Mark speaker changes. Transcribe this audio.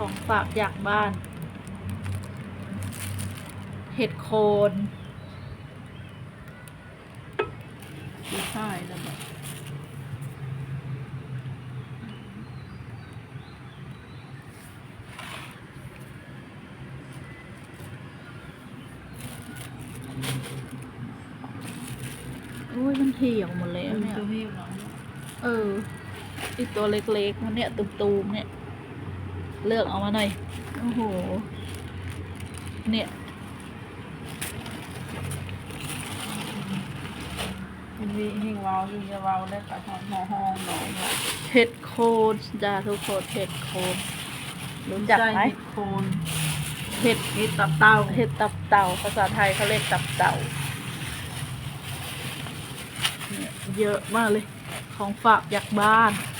Speaker 1: ของฝากจากบ้าน เห็ดโคน
Speaker 2: ดูใช่แล้วแบบ
Speaker 1: โอ้ยมันเหี่ยวหมดแล้วเนี่ย
Speaker 2: ตัวนี้เหรอ
Speaker 1: เอออีตัวเล็กๆมันเนี่ยตูมๆเนี่ย เลือกเอามาหน่อย โอ้โห เนี่ย
Speaker 2: มันมีเฮงเว้าอยู่จะเว้าได้กับหอมหอห้องหน่อยเนี่ย
Speaker 1: เห็ดโคนจ้าทุกคนเห็ดโคนรู้จักไหม
Speaker 2: ใช่เห็ดโคน
Speaker 1: เห็ด
Speaker 2: เห็ดตับเต้า
Speaker 1: เห็ดตับเต่าภาษาไทยเขาเรียกตับเต่าเนี่ยเยอะมากเลย ของฝากจากบ้าน
Speaker 2: เ